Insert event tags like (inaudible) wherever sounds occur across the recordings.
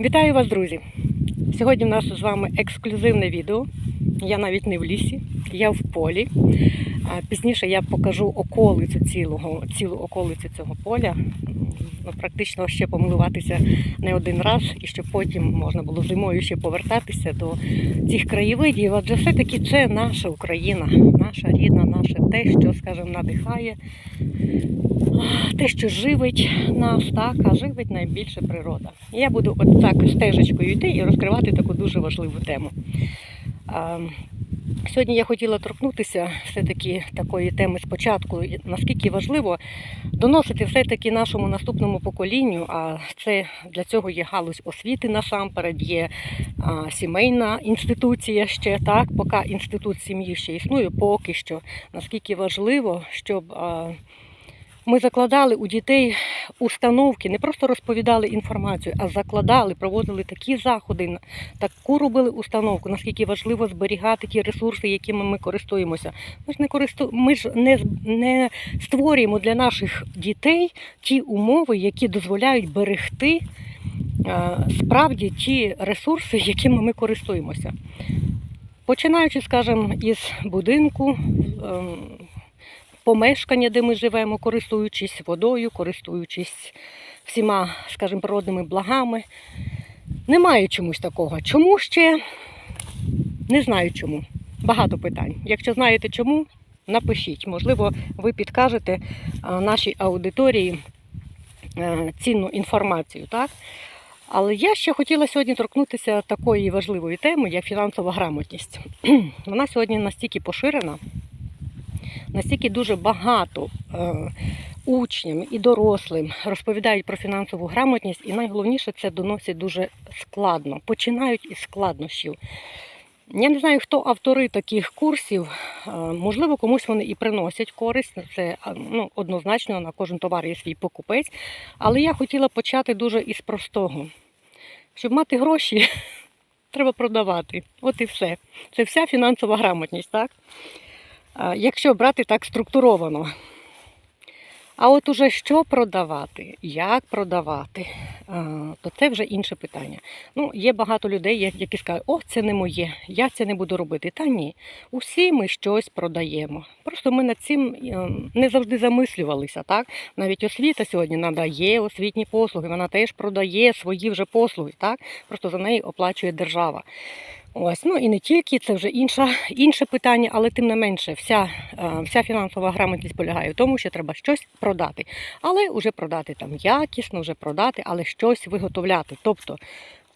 Вітаю вас, друзі! Сьогодні в нас з вами ексклюзивне відео. Я навіть не в лісі, я в полі. Пізніше я покажу околицю цілого, цілу околицю цього поля. Ну, практично ще помилуватися не один раз, і щоб потім можна було зимою ще повертатися до цих краєвидів. Адже все-таки це наша Україна, наша рідна, наше те, що, скажімо, надихає, те, що живить нас, так, а живить найбільше природа. Я буду от так стежечкою йти і розкривати таку дуже важливу тему. Сьогодні я хотіла торкнутися все-таки такої теми спочатку, наскільки важливо доносити все-таки нашому наступному поколінню, а це для цього є галузь освіти насамперед, є а, сімейна інституція ще так, поки інститут сім'ї ще існує, поки що. Наскільки важливо, щоб а, ми закладали у дітей установки, не просто розповідали інформацію, а закладали, проводили такі заходи, таку робили установку, наскільки важливо зберігати ті ресурси, якими ми користуємося. Ми ж не користу... ми ж не, не створюємо для наших дітей ті умови, які дозволяють берегти е, справді ті ресурси, якими ми користуємося. Починаючи, скажімо, із будинку. Помешкання, де ми живемо, користуючись водою, користуючись всіма, скажімо, природними благами. Немає чомусь такого. Чому ще? Не знаю чому. Багато питань. Якщо знаєте чому, напишіть. Можливо, ви підкажете нашій аудиторії е, цінну інформацію, так? Але я ще хотіла сьогодні торкнутися такої важливої теми, як фінансова грамотність. (clears throat) Вона сьогодні настільки поширена, настільки дуже багато е, учням і дорослим розповідають про фінансову грамотність, і найголовніше це доносять дуже складно. Починають із складнощів. Я не знаю, хто автори таких курсів. Е, Можливо, комусь вони і приносять користь. Це ну, однозначно на кожен товар є свій покупець. Але я хотіла почати дуже із простого. Щоб мати гроші, (laughs) треба продавати. От і все. Це вся фінансова грамотність, так? Якщо брати так структуровано. А от уже що продавати, як продавати, то це вже інше питання. Ну, є багато людей, які скажуть, о, це не моє, я це не буду робити. Та ні, усі ми щось продаємо. Просто ми над цим е, не завжди замислювалися. Так? Навіть освіта сьогодні надає освітні послуги, вона теж продає свої вже послуги, так? просто за неї оплачує держава. Ось, ну і не тільки, це вже інша, інше питання, але тим не менше, вся, е, вся фінансова грамотність полягає в тому, що треба щось продати. Але вже продати там якісно, вже продати, але щось виготовляти. Тобто,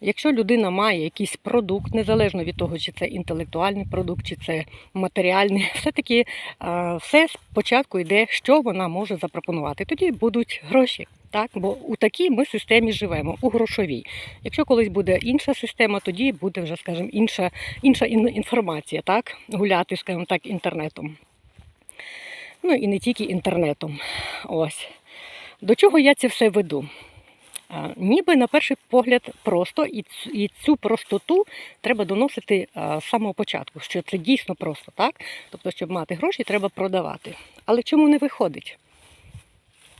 якщо людина має якийсь продукт, незалежно від того, чи це інтелектуальний продукт, чи це матеріальний, (laughs) все-таки е, все спочатку йде, що вона може запропонувати. Тоді будуть гроші. Так, бо у такій ми системі живемо, у грошовій. Якщо колись буде інша система, тоді буде вже, скажімо, інша, інша інформація, так, гуляти, скажімо так, інтернетом. Ну і не тільки інтернетом. Ось. До чого я це все веду? Ніби на перший погляд просто, і цю простоту треба доносити з самого початку, що це дійсно просто, так? Тобто, щоб мати гроші, треба продавати. Але чому не виходить?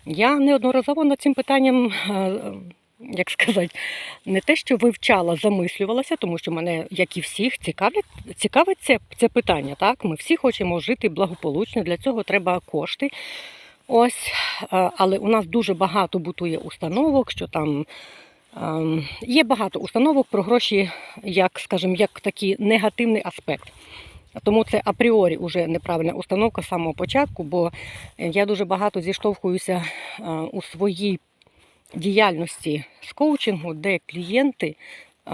Я неодноразово над цим питанням, е, як сказати, не те, що вивчала, замислювалася, тому що мене, як і всіх, цікавить, цікавить це, це питання. Так? Ми всі хочемо жити благополучно, для цього треба кошти. Ось, е, але у нас дуже багато бутує установок, що там ем, є багато установок про гроші, як, скажімо, як такий негативний аспект. Тому це апріорі вже неправильна установка з самого початку, бо я дуже багато зіштовхуюся е, у своїй діяльності з коучингу, де клієнти е,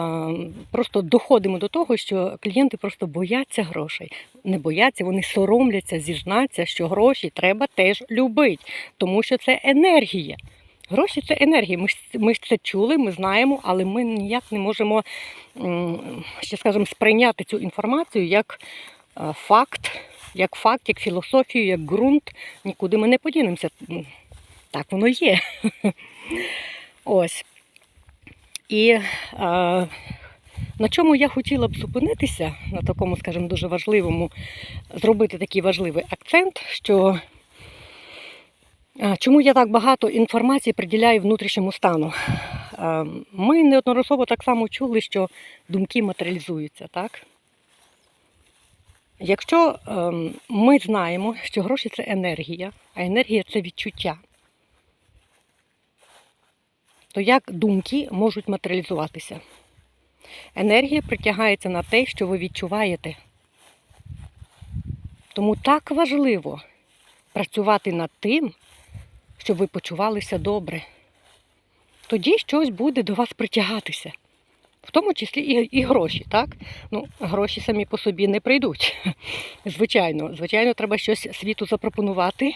просто доходимо до того, що клієнти просто бояться грошей. Не бояться, вони соромляться, зізнаться, що гроші треба теж любити, тому що це енергія. Гроші це енергія. Ми ми ж це чули, ми знаємо, але ми ніяк не можемо ще, скажімо, сприйняти цю інформацію як е, факт, як факт, як філософію, як ґрунт. Нікуди ми не подінемося. Так воно є. (laughs) Ось. І е, на чому я хотіла б зупинитися, на такому, скажімо, дуже важливому, зробити такий важливий акцент, що е, чому я так багато інформації приділяю внутрішньому стану. е, ми неодноразово так само чули, що думки матеріалізуються, так? Якщо ем, ми знаємо, що гроші це енергія, а енергія це відчуття, то як думки можуть матеріалізуватися? Енергія притягається на те, що ви відчуваєте. Тому так важливо працювати над тим, щоб ви почувалися добре. Тоді щось буде до вас притягатися. В тому числі і, і гроші, так? Ну, гроші самі по собі не прийдуть. (laughs) Звичайно, звичайно, треба щось світу запропонувати,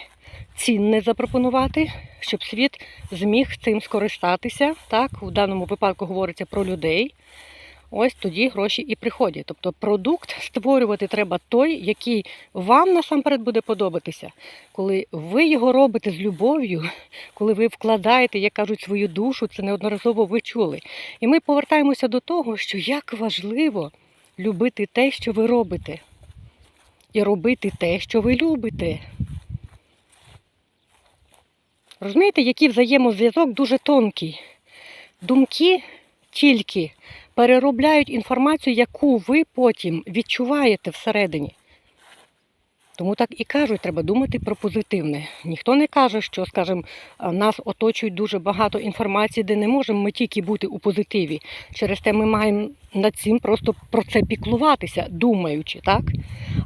цінне запропонувати, щоб світ зміг цим скористатися. Так, у даному випадку говориться про людей. Ось тоді гроші і приходять. Тобто продукт (laughs) створювати треба той, який вам насамперед буде подобатися. Коли ви його робите з любов'ю, (laughs) коли ви вкладаєте, як кажуть, свою душу, це неодноразово ви чули. І ми повертаємося до того, що як важливо любити те, що ви робите, і робити те, що ви любите. Розумієте, який взаємозв'язок дуже тонкий. Думки тільки переробляють інформацію, яку ви потім відчуваєте всередині. Тому так і кажуть, треба думати про позитивне. Ніхто не каже, що, скажімо, нас оточують дуже багато інформації, де не можемо ми тільки бути у позитиві. Через те ми маємо над цим просто про це піклуватися, думаючи, так?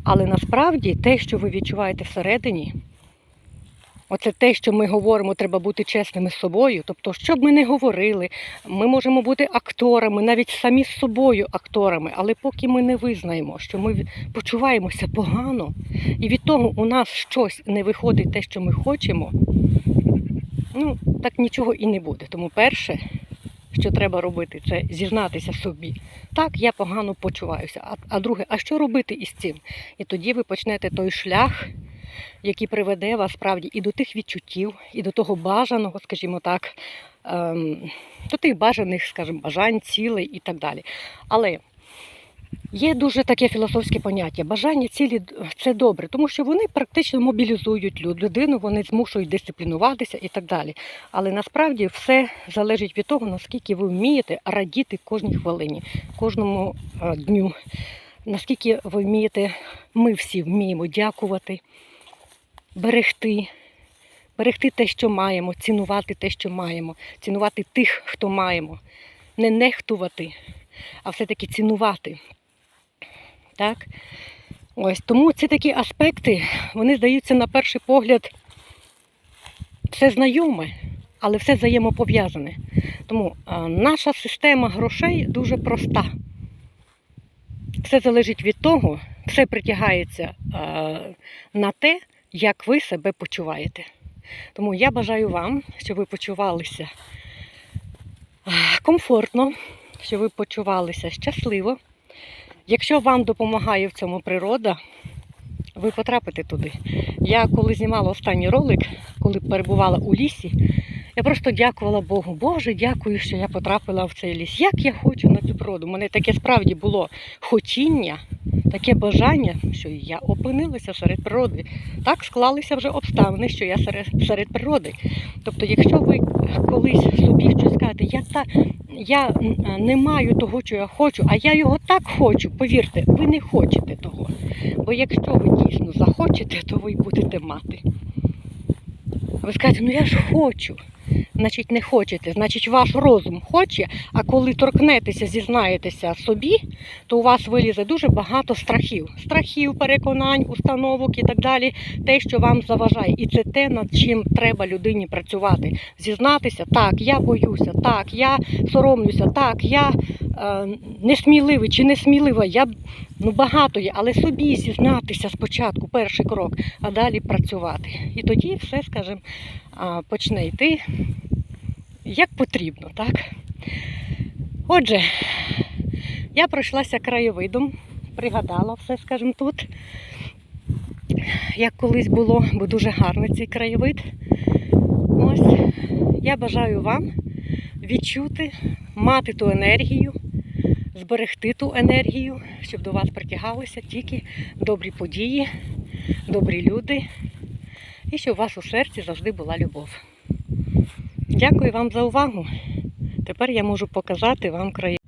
Але насправді те, що ви відчуваєте всередині, Оце те, що ми говоримо, треба бути чесними з собою. Тобто, що б ми не говорили, ми можемо бути акторами, навіть самі з собою акторами, але поки ми не визнаємо, що ми почуваємося погано, і від того у нас щось не виходить те, що ми хочемо, ну так нічого і не буде. Тому перше, що треба робити, це зізнатися собі. Так, я погано почуваюся. А, а друге, а що робити із цим? І тоді ви почнете той шлях який приведе вас справді і до тих відчуттів, і до того бажаного, скажімо так, ем, до тих бажаних, скажімо, бажань, цілей і так далі. Але є дуже таке філософське поняття. Бажання цілі це добре, тому що вони практично мобілізують людину, вони змушують дисциплінуватися і так далі. Але насправді все залежить від того, наскільки ви вмієте радіти кожній хвилині, кожному е, дню. Наскільки ви вмієте, ми всі вміємо дякувати, берегти, берегти те, що маємо, цінувати те, що маємо, цінувати тих, хто маємо, не нехтувати, а все-таки цінувати. Так? Ось Тому ці такі аспекти, вони здаються на перший погляд, все знайоме, але все взаємопов'язане. Тому а, наша система грошей дуже проста. Все залежить від того, все притягається а, на те, як ви себе почуваєте. Тому я бажаю вам, щоб ви почувалися комфортно, щоб ви почувалися щасливо. Якщо вам допомагає в цьому природа, ви потрапите туди. Я коли знімала останній ролик, коли перебувала у лісі, я просто дякувала Богу. Боже, дякую, що я потрапила в цей ліс. Як я хочу на цю природу. У мене таке справді було хотіння, таке бажання, що я опинилася серед природи. Так склалися вже обставини, що я серед, серед природи. Тобто, якщо ви колись собі щось скажете, я та. Я не маю того, що я хочу, а я його так хочу. Повірте, ви не хочете того. Бо якщо ви дійсно захочете, то ви будете мати. Ви скажете, ну я ж хочу. Значить, не хочете. Значить, ваш розум хоче, а коли торкнетеся, зізнаєтеся собі, то у вас вилізе дуже багато страхів. Страхів, переконань, установок і так далі. Те, що вам заважає. І це те, над чим треба людині працювати. Зізнатися, так, я боюся, так, я соромлюся, так, я несміливий чи несмілива. Я ну, багато є, але собі зізнатися спочатку, перший крок, а далі працювати. І тоді все, скажімо, почне йти як потрібно, так? Отже, я пройшлася краєвидом, пригадала все, скажімо, тут, як колись було, бо дуже гарний цей краєвид. Ось, я бажаю вам відчути, мати ту енергію, зберегти ту енергію, щоб до вас притягалися тільки добрі події, добрі люди, і щоб у вас у серці завжди була любов. Дякую вам за увагу. Тепер я можу показати вам краї.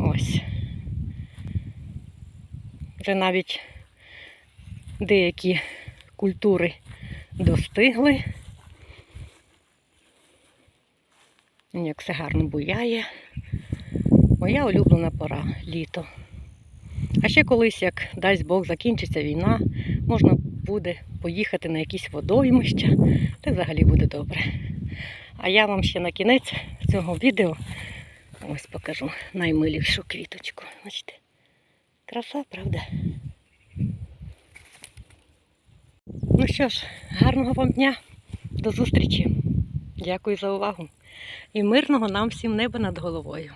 Ось. Вже навіть деякі культури достигли. Як все гарно буяє. Моя улюблена пора літо. А ще колись, як дасть Бог, закінчиться війна, можна буде поїхати на якісь водоймища, та взагалі буде добре. А я вам ще на кінець цього відео ось покажу наймилішу квіточку. Бачите? Краса, правда? Ну що ж, гарного вам дня, до зустрічі. Дякую за увагу. І мирного нам всім неба над головою.